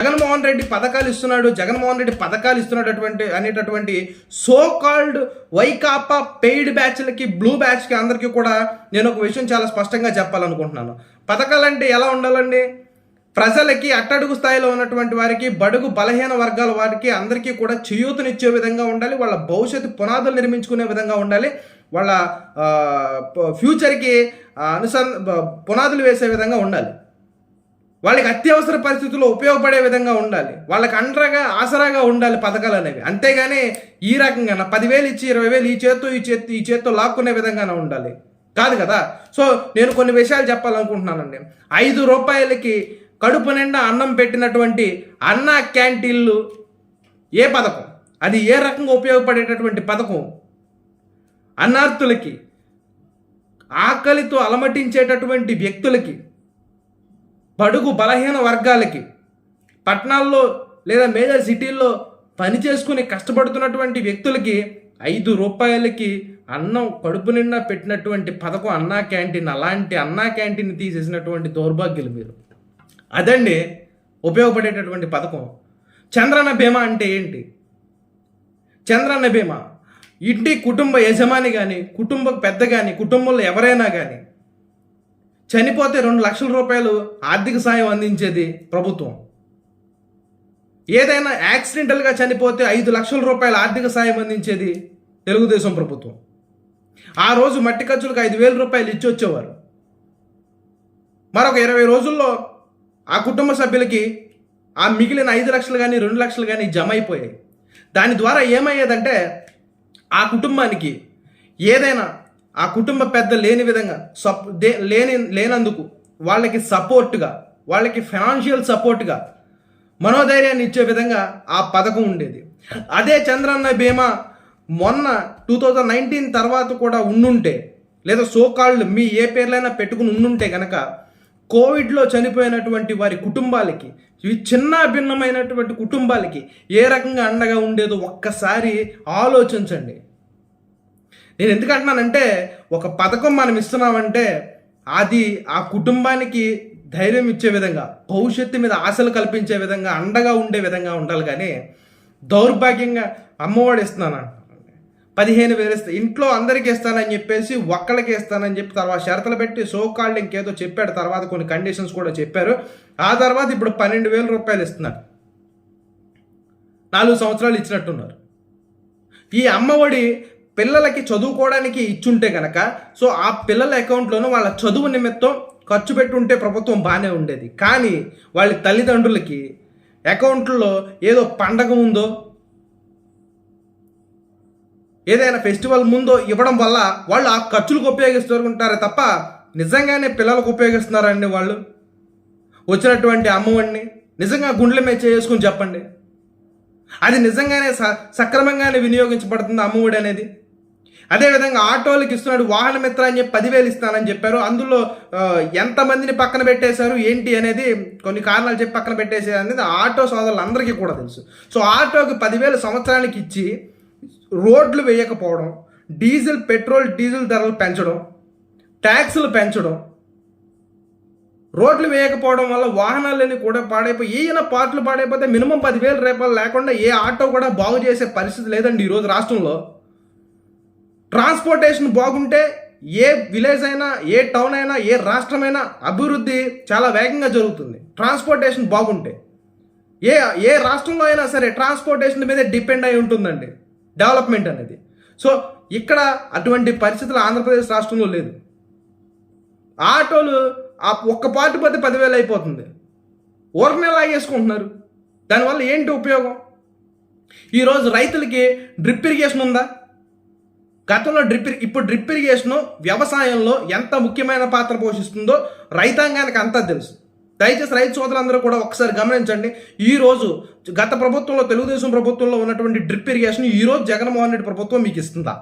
జగన్మోహన్ రెడ్డి పథకాలు ఇస్తున్నాడు జగన్మోహన్ రెడ్డి పథకాలు ఇస్తున్నటువంటి అనేటటువంటి సో కాల్డ్ వైకాపా పెయిడ్ బ్యాచ్లకి బ్లూ బ్యాచ్కి అందరికీ కూడా నేను ఒక విషయం చాలా స్పష్టంగా చెప్పాలనుకుంటున్నాను. పథకాలు అంటే ఎలా ఉండాలండి? ప్రజలకి అట్టడుగు స్థాయిలో ఉన్నటువంటి వారికి బడుగు బలహీన వర్గాల వారికి అందరికీ కూడా చేయూతనిచ్చే విధంగా ఉండాలి వాళ్ళ భవిష్యత్తు పునాదులు నిర్మించుకునే విధంగా ఉండాలి వాళ్ళ ఫ్యూచర్కి అనుసంధ పునాదులు వేసే విధంగా ఉండాలి. వాళ్ళకి అత్యవసర పరిస్థితుల్లో ఉపయోగపడే విధంగా ఉండాలి. వాళ్ళకి అండగా ఆసరాగా ఉండాలి పథకాలు అనేవి. అంతేగాని ఈ రకంగా నా పదివేలు ఇచ్చి ఇరవై వేలు ఈ చేత్తో ఈ చేత్తో ఈ చేత్తో లాక్కునే విధంగానే ఉండాలి. కాదు కదా? సో నేను కొన్ని విషయాలు చెప్పాలనుకుంటున్నానండి. ఐదు రూపాయలకి కడుపు నిండా అన్నం పెట్టినటువంటి అన్న క్యాంటీన్లు ఏ పథకం? అది ఏ రకంగా ఉపయోగపడేటటువంటి పథకం? అన్నార్థులకి ఆకలితో అలమటించేటటువంటి వ్యక్తులకి బడుగు బలహీన వర్గాలకి పట్టణాల్లో లేదా మేజర్ సిటీల్లో పని చేసుకుని కష్టపడుతున్నటువంటి వ్యక్తులకి ఐదు రూపాయలకి అన్నం కడుపు నిండా పెట్టినటువంటి పథకం అన్నా క్యాంటీన్ అలాంటి అన్నా క్యాంటీన్ తీసేసినటువంటి దౌర్భాగ్యులు మీరు. అదండి ఉపయోగపడేటటువంటి పథకం. చంద్రన్న బీమా అంటే ఏంటి? చంద్రన్న బీమా. ఇంటి కుటుంబ యజమాని కానీ కుటుంబ పెద్ద కానీ కుటుంబంలో ఎవరైనా కానీ చనిపోతే రెండు లక్షల రూపాయలు ఆర్థిక సాయం అందించేది ప్రభుత్వం. ఏదైనా యాక్సిడెంటల్గా చనిపోతే ఐదు లక్షల రూపాయల ఆర్థిక సాయం అందించేది తెలుగుదేశం ప్రభుత్వం. ఆ రోజు మట్టి ఖర్చులకు ఐదు వేల రూపాయలు ఇచ్చి వచ్చేవారు. మరొక ఇరవై రోజుల్లో ఆ కుటుంబ సభ్యులకి ఆ మిగిలిన ఐదు లక్షలు కానీ రెండు లక్షలు కానీ జమ అయిపోయాయి. దాని ద్వారా ఏమయ్యేదంటే ఆ కుటుంబానికి ఏదైనా ఆ కుటుంబ పెద్ద లేని విధంగా సప్ దే- లేని లేనందుకు వాళ్ళకి సపోర్ట్గా వాళ్ళకి ఫైనాన్షియల్ సపోర్ట్గా మనోధైర్యాన్ని ఇచ్చే విధంగా ఆ పథకం ఉండేది. అదే చంద్రన్న బీమా మొన్న టూ థౌజండ్ నైన్టీన్ తర్వాత కూడా ఉండుంటే లేదా సోకాళ్ళు మీ ఏ పేర్లైనా పెట్టుకుని ఉండుంటే కనుక కోవిడ్లో చనిపోయినటువంటి వారి కుటుంబాలకి ఇవి చిన్న భిన్నమైనటువంటి కుటుంబాలకి ఏ రకంగా అండగా ఉండేదో ఒక్కసారి ఆలోచించండి. నేను ఎందుకు అంటున్నానంటే ఒక పథకం మనం ఇస్తున్నామంటే అది ఆ కుటుంబానికి ధైర్యం ఇచ్చే విధంగా భవిష్యత్తు మీద ఆశలు కల్పించే విధంగా అండగా ఉండే విధంగా ఉండాలి కానీ దౌర్భాగ్యంగా అమ్మఒడి ఇస్తున్నాను పదిహేను వేలు ఇస్తా ఇంట్లో అందరికీ ఇస్తానని చెప్పేసి ఒక్కడికి ఇస్తానని చెప్పి తర్వాత షరతులు పెట్టి సో కాల్డ్ ఇంకేదో చెప్పాడు తర్వాత కొన్ని కండిషన్స్ కూడా చెప్పారు. ఆ తర్వాత ఇప్పుడు పన్నెండు వేల రూపాయలు ఇస్తున్నారు నాలుగు సంవత్సరాలు ఇచ్చినట్టున్నారు. ఈ అమ్మఒడి పిల్లలకి చదువుకోవడానికి ఇచ్చుంటే కనుక సో ఆ పిల్లల అకౌంట్లోనూ వాళ్ళ చదువు నిమిత్తం ఖర్చు పెట్టుంటే ప్రభుత్వం బాగానే ఉండేది. కానీ వాళ్ళ తల్లిదండ్రులకి అకౌంట్లో ఏదో పండగ ఉందో ఏదైనా ఫెస్టివల్ ముందో ఇవ్వడం వల్ల వాళ్ళు ఆ ఖర్చులకు ఉపయోగిస్తుంటారే తప్ప నిజంగానే పిల్లలకు ఉపయోగిస్తున్నారండి వాళ్ళు? వచ్చినటువంటి అమ్మఒడిని నిజంగా గుండెల మీద చేసుకుని చెప్పండి. అది నిజంగానే స సక్రమంగానే వినియోగించబడుతుంది అమ్మఒడి అనేది? అదేవిధంగా ఆటోలకు ఇస్తున్నాడు వాహన మిత్ర అని చెప్పి పదివేలు ఇస్తానని చెప్పారు. అందులో ఎంతమందిని పక్కన పెట్టేశారు? ఏంటి అనేది కొన్ని కారణాలు చెప్పి పక్కన పెట్టేశారు అనేది ఆటో సోదరులందరికీ కూడా తెలుసు. సో ఆటోకి పదివేలు సంవత్సరానికి ఇచ్చి రోడ్లు వేయకపోవడం డీజిల్ పెట్రోల్ డీజిల్ ధరలు పెంచడం ట్యాక్సులు పెంచడం రోడ్లు వేయకపోవడం వల్ల వాహనాలన్నీ కూడా పాడైపోయి ఏమైనా పార్ట్లు పాడైపోతే మినిమం పదివేల రూపాయలు లేకుండా ఏ ఆటో కూడా బాగు చేసే పరిస్థితి లేదండి ఈరోజు రాష్ట్రంలో. ట్రాన్స్పోర్టేషన్ బాగుంటే ఏ విలేజ్ అయినా ఏ టౌన్ అయినా ఏ రాష్ట్రమైనా అభివృద్ధి చాలా వేగంగా జరుగుతుంది. ట్రాన్స్పోర్టేషన్ బాగుంటే. ఏ ఏ రాష్ట్రంలో అయినా సరే ట్రాన్స్పోర్టేషన్ మీదే డిపెండ్ అయి ఉంటుందండి. డెవలప్మెంట్ అనేది. సో ఇక్కడ అటువంటి పరిస్థితులు ఆంధ్రప్రదేశ్ రాష్ట్రంలో లేదు. ఆటోలు ఆ ఒక్క పార్టీ పోతే పదివేలు అయిపోతుంది. ఊరనే లాగేసుకుంటున్నారు దానివల్ల ఏంటి ఉపయోగం? ఈరోజు రైతులకి డ్రిప్ ఇరిగేషన్ ఉందా? గతంలో డ్రిప్ ఇప్పుడు డ్రిప్ ఇరిగేషన్ వ్యవసాయంలో ఎంత ముఖ్యమైన పాత్ర పోషిస్తుందో రైతాంగానికి అంతా తెలుసు. దయచేసి రైతు సోదరులందరూ కూడా ఒకసారి గమనించండి. ఈ రోజు గత ప్రభుత్వంలో తెలుగుదేశం ప్రభుత్వంలో ఉన్నటువంటి డ్రిప్ ఇరిగేషన్ ఈ రోజు జగన్మోహన్ రెడ్డి ప్రభుత్వం మీకు ఇస్తుందా?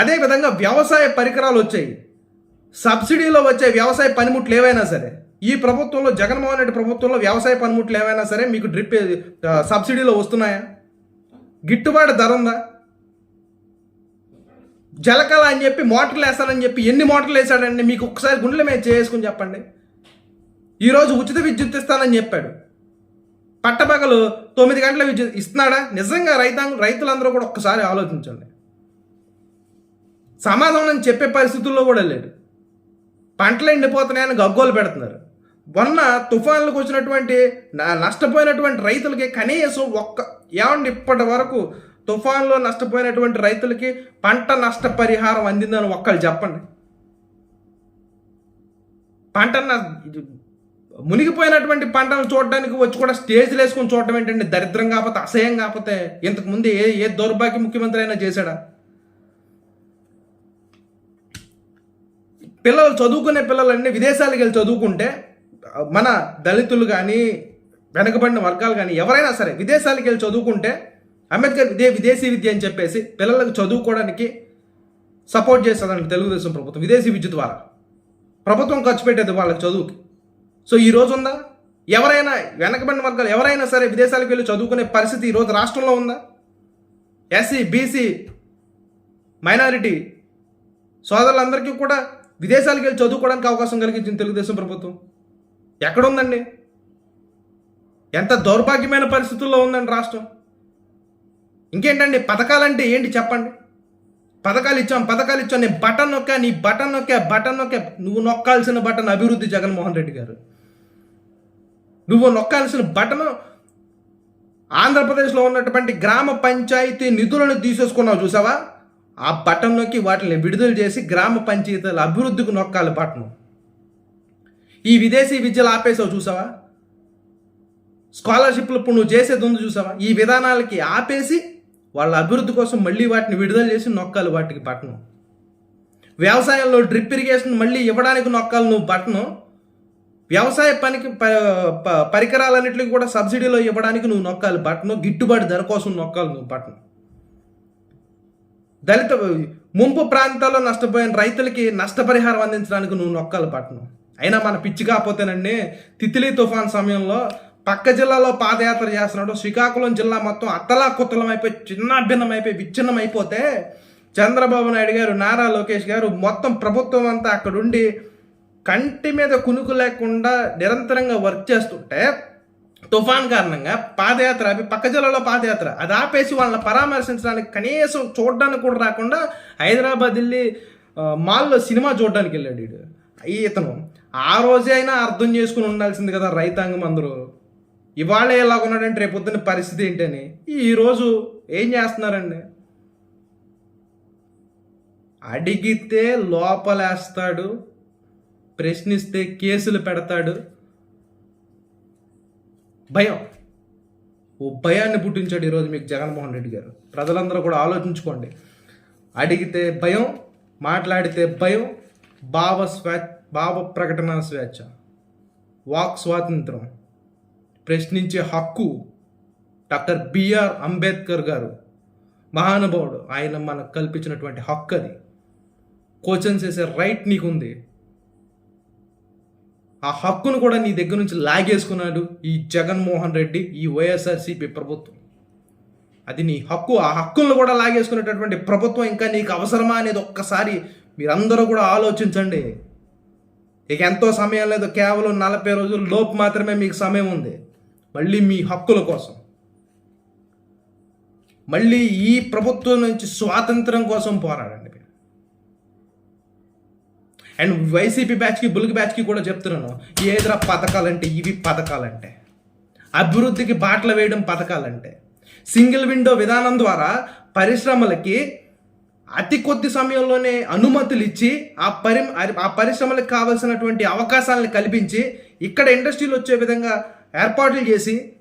అదేవిధంగా వ్యవసాయ పరికరాలు వచ్చాయి. సబ్సిడీలో వచ్చే వ్యవసాయ పనిముట్లు ఏవైనా సరే ఈ ప్రభుత్వంలో జగన్మోహన్ రెడ్డి ప్రభుత్వంలో వ్యవసాయ పనిముట్లు ఏవైనా సరే మీకు డ్రిప్ సబ్సిడీలో వస్తున్నాయా? గిట్టుబాటు ధర ఉందా? జలకళ అని చెప్పి మోటార్లు వేస్తానని చెప్పి ఎన్ని మోటార్లు వేసాడండి మీకు ఒకసారి గుండెలు మీద చేసుకుని చెప్పండి. ఈరోజు ఉచిత విద్యుత్ ఇస్తానని చెప్పాడు. పట్టపగలు తొమ్మిది గంటల విద్యుత్ ఇస్తున్నాడా? నిజంగా రైతాంగ రైతులందరూ కూడా ఒక్కసారి ఆలోచించండి. సమాధానం చెప్పే పరిస్థితుల్లో కూడా లేడు పంటలు ఎండిపోతున్నాయని గగ్గోలు పెడుతున్నారు. మొన్న తుఫాన్లకు వచ్చినటువంటి నష్టపోయినటువంటి రైతులకి కనీసం ఒక్క ఏమండి ఇప్పటి వరకు తుఫాన్లో నష్టపోయినటువంటి రైతులకి పంట నష్ట పరిహారం అందిందని ఒక్కళ్ళు చెప్పండి. పంట మునిగిపోయినటువంటి పంటను చూడడానికి వచ్చి కూడా స్టేజ్లు వేసుకొని చూడటం ఏంటండి? దరిద్రం కాకపోతే అసహ్యం కాకపోతే ఇంతకుముందు ఏ ఏ దౌర్భాగ్య ముఖ్యమంత్రి అయినా చేశాడా? పిల్లలు చదువుకునే పిల్లలన్నీ విదేశాలకు వెళ్ళి చదువుకుంటే మన దళితులు కానీ వెనకబడిన వర్గాలు కానీ ఎవరైనా సరే విదేశాలకు వెళ్ళి చదువుకుంటే అంబేద్కర్ ఇదే విదేశీ విద్య అని చెప్పేసి పిల్లలకు చదువుకోవడానికి సపోర్ట్ చేస్తుందని తెలుగుదేశం ప్రభుత్వం విదేశీ విద్య ద్వారా. ప్రభుత్వం ఖర్చు పెట్టేది వాళ్ళకి చదువుకి. సో ఈ రోజు ఉందా? ఎవరైనా వెనకబడిన వర్గాలు ఎవరైనా సరే విదేశాలకు వెళ్ళి చదువుకునే పరిస్థితి ఈ రోజు రాష్ట్రంలో ఉందా? ఎస్సీ బీసీ మైనారిటీ సోదరులందరికీ కూడా విదేశాలకు వెళ్ళి చదువుకోవడానికి అవకాశం కలిగించింది తెలుగుదేశం ప్రభుత్వం. ఎక్కడుందండి? ఎంత దౌర్భాగ్యమైన పరిస్థితుల్లో ఉందండి రాష్ట్రం? ఇంకేంటండి పథకాలంటే ఏంటి చెప్పండి? పథకాలు ఇచ్చాం పథకాలు ఇచ్చాం. నేను బటన్ నొక్కా నీ బటన్ నొక్కా బటన్ నొక్కా. నువ్వు నొక్కాల్సిన బటన్ అభివృద్ధి జగన్మోహన్ రెడ్డి గారు. నువ్వు నొక్కాల్సిన బటన్ ఆంధ్రప్రదేశ్లో ఉన్నటువంటి గ్రామ పంచాయతీ నిధులను తీసేసుకున్నావు చూసావా? ఆ బటన్ నొక్కి వాటిని విడుదల చేసి గ్రామ పంచాయతీల అభివృద్ధికి నొక్కాలి బటన్. ఈ విదేశీ విద్యలు ఆపేసావు చూసావా? స్కాలర్షిప్లు ఇప్పుడు నువ్వు చేసేది ఉంది చూసావా? ఈ విధానాలకి ఆపేసి వాళ్ళ అభివృద్ధి కోసం మళ్ళీ వాటిని విడుదల చేసి నొక్కాలి వాటికి బటన్ వ్యవసాయంలో డ్రిప్ ఇరిగేషన్ మళ్ళీ ఇవ్వడానికి నొక్కాలి నువ్వు బట్టను వ్యవసాయ పనికి ప- ప- పరికరాలన్నింటికి కూడా సబ్సిడీలో ఇవ్వడానికి నువ్వు నొక్కాలి బట్టను గిట్టుబాటు ధర కోసం నొక్కాలి నువ్వు బట్టను దళిత ముంపు ప్రాంతాల్లో నష్టపోయిన రైతులకి నష్టపరిహారం అందించడానికి నువ్వు నొక్కాలి బటన్ అయినా మన పిచ్చి కాకపోతేనండి తిత్లీ తుఫాన్ సమయంలో పక్క జిల్లాలో పాదయాత్ర చేస్తున్నాడు. శ్రీకాకుళం జిల్లా మొత్తం అత్తలా కుత్తలం అయిపోయి చిన్న భిన్నం అయిపోయి విచ్ఛిన్నం అయిపోతే చంద్రబాబు నాయుడు గారు నారా లోకేష్ గారు మొత్తం ప్రభుత్వం అంతా అక్కడుండి కంటి మీద కునుకు లేకుండా నిరంతరంగా వర్క్ చేస్తుంటే తుఫాన్ కారణంగా పాదయాత్ర ఆపి పక్క జిల్లాలో పాదయాత్ర అది ఆపేసి వాళ్ళని పరామర్శించడానికి కనీసం చూడడానికి కూడా రాకుండా హైదరాబాద్ వెళ్ళి మాల్లో సినిమా చూడడానికి వెళ్ళాడు వీడు ఈ ఇతను ఆ రోజే అయినా అర్థం చేసుకుని ఉండాల్సింది కదా రైతాంగం అందరూ. ఇవాళ ఎలాగ ఉన్నాడంటే రేపు పొద్దున్న పరిస్థితి ఏంటని. ఈరోజు ఏం చేస్తున్నారండి? అడిగితే లోపలేస్తాడు ప్రశ్నిస్తే కేసులు పెడతాడు. భయం. ఓ భయాన్ని పుట్టించాడు ఈరోజు మీకు జగన్మోహన్ రెడ్డి గారు. ప్రజలందరూ కూడా ఆలోచించుకోండి. అడిగితే భయం మాట్లాడితే భయం భావ స్వే భావ ప్రకటన స్వేచ్ఛ. వాక్ స్వాతంత్రం. ప్రశ్నించే హక్కు డాక్టర్ బిఆర్ అంబేద్కర్ గారు. మహానుభావుడు. ఆయన మనకు కల్పించినటువంటి హక్కు అది. క్వశ్చన్స్ చేసే రైట్ నీకుంది. ఆ హక్కును కూడా నీ దగ్గర నుంచి లాగేసుకున్నాడు ఈ జగన్మోహన్ రెడ్డి ఈ వైఎస్ఆర్సీపీ ప్రభుత్వం. అది నీ హక్కు. ఆ హక్కులను కూడా లాగేసుకునేటటువంటి ప్రభుత్వం ఇంకా నీకు అవసరమా అనేది ఒక్కసారి మీరందరూ కూడా ఆలోచించండి. ఇక ఎంతో సమయం లేదు. కేవలం నలభై రోజుల లోపు మాత్రమే మీకు సమయం ఉంది. మళ్ళీ మీ హక్కుల కోసం. మళ్ళీ ఈ ప్రభుత్వం నుంచి స్వాతంత్రం కోసం పోరాడండి మీరు. అండ్ వైసీపీ బ్యాచ్కి బుల్క్ బ్యాచ్కి కూడా చెప్తున్నాను ఏదైనా పథకాలంటే ఇవి పథకాలంటే. అభివృద్ధికి బాటలు వేయడం పథకాలంటే. సింగిల్ విండో విధానం ద్వారా పరిశ్రమలకి అతి కొద్ది సమయంలోనే అనుమతులు ఇచ్చి ఆ పరి ఆ పరిశ్రమలకు కావలసినటువంటి అవకాశాలను కల్పించి ఇక్కడ ఇండస్ట్రీలు వచ్చే విధంగా ఏర్పాట్లు చేసి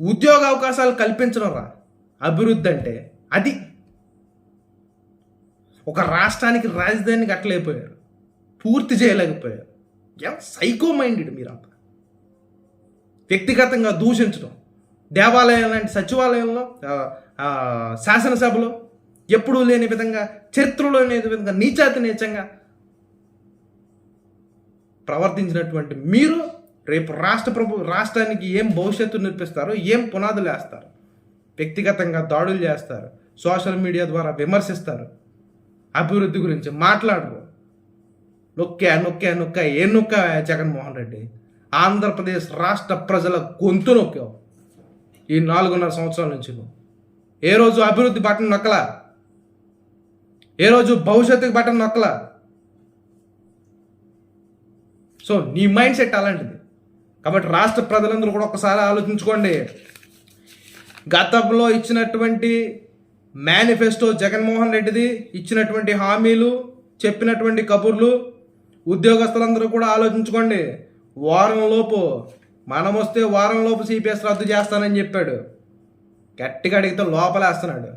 ఉద్యోగ అవకాశాలు కల్పించడం రా. అభివృద్ధి అంటే అది. ఒక రాష్ట్రానికి రాజధానికి అట్లయిపోయారు. పూర్తి చేయలేకపోయారు. ఏం సైకో మైండెడ్ మీరంతా. వ్యక్తిగతంగా దూషించడం. దేవాలయం లాంటి సచివాలయంలో శాసనసభలో ఎప్పుడూ లేని విధంగా చరిత్రలో లేని విధంగా నీచాతి నీచంగా ప్రవర్తించినటువంటి మీరు రేపు రాష్ట్ర ప్రభు రాష్ట్రానికి ఏం భవిష్యత్తు నిర్పిస్తారో ఏం పునాదులు వేస్తారు? వ్యక్తిగతంగా దాడులు చేస్తారు సోషల్ మీడియా ద్వారా విమర్శిస్తారు అభివృద్ధి గురించి మాట్లాడరు. నొక్కా నొక్కా నొక్కా ఏ నొక్కా జగన్మోహన్ రెడ్డి? ఆంధ్రప్రదేశ్ రాష్ట్ర ప్రజల గొంతు నొక్కావు ఈ నాలుగున్నర సంవత్సరాల నుంచి ఏ రోజు అభివృద్ధి బటన్ నొక్కలా? ఏ రోజు భవిష్యత్తుకి బటన్ నొక్కలా? సో నీ మైండ్ సెట్ అలాంటిది. కాబట్టి రాష్ట్ర ప్రజలందరూ కూడా ఒకసారి ఆలోచించుకోండి. గతంలో ఇచ్చినటువంటి మేనిఫెస్టో జగన్మోహన్ రెడ్డిది ఇచ్చినటువంటి హామీలు చెప్పినటువంటి కబుర్లు ఉద్యోగస్తులందరూ కూడా ఆలోచించుకోండి. వారం లోపు మనం వస్తే వారంలోపు సిపిఎస్ రద్దు చేస్తానని చెప్పాడు. గట్టిగా అడిగితే లోపలేస్తున్నాడు.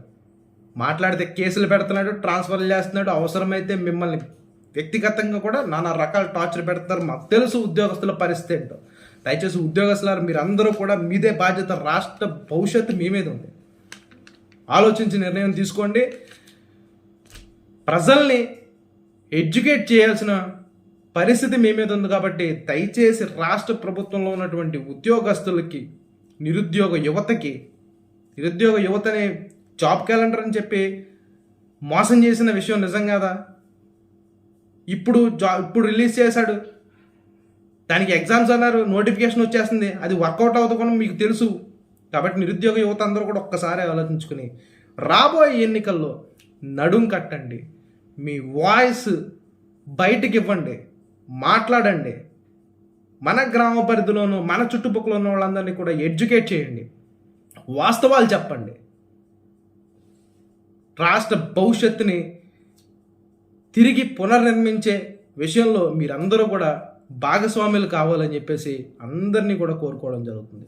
మాట్లాడితే కేసులు పెడుతున్నాడు ట్రాన్స్ఫర్లు చేస్తున్నాడు అవసరమైతే మిమ్మల్ని వ్యక్తిగతంగా కూడా నానా రకాల టార్చర్ పెడతారు. మాకు తెలుసు ఉద్యోగస్తుల పరిస్థితి ఏంటో. దయచేసి ఉద్యోగస్తులారు మీరందరూ కూడా మీదే బాధ్యత రాష్ట్ర భవిష్యత్తు మీ మీద ఉంది. ఆలోచించి నిర్ణయం తీసుకోండి. ప్రజల్ని ఎడ్యుకేట్ చేయాల్సిన పరిస్థితి మీ మీద ఉంది కాబట్టి దయచేసి రాష్ట్ర ప్రభుత్వంలో ఉన్నటువంటి ఉద్యోగస్తులకి నిరుద్యోగ యువతకి నిరుద్యోగ యువతని జాబ్ క్యాలెండర్ అని చెప్పి మోసం చేసిన విషయం నిజం కదా? ఇప్పుడు జా ఇప్పుడు రిలీజ్ చేశాడు దానికి ఎగ్జామ్స్ అన్నారు నోటిఫికేషన్ వచ్చేస్తుంది అది వర్కౌట్ అవుతుందని మీకు తెలుసు. కాబట్టి నిరుద్యోగ యువత అందరూ కూడా ఒక్కసారి ఆలోచించుకుని రాబోయే ఎన్నికల్లో నడుం కట్టండి మీ వాయిస్ బయటికి ఇవ్వండి మాట్లాడండి. మన గ్రామ పరిధిలోనూ మన చుట్టుపక్కల ఉన్న వాళ్ళందరినీ కూడా ఎడ్యుకేట్ చేయండి. వాస్తవాలు చెప్పండి. రాష్ట్ర భవిష్యత్తుని తిరిగి పునర్నిర్మించే విషయంలో మీరందరూ కూడా భాగస్వాములు కావాలని చెప్పేసి అందరినీ కూడా కోరుకోవడం జరుగుతుంది.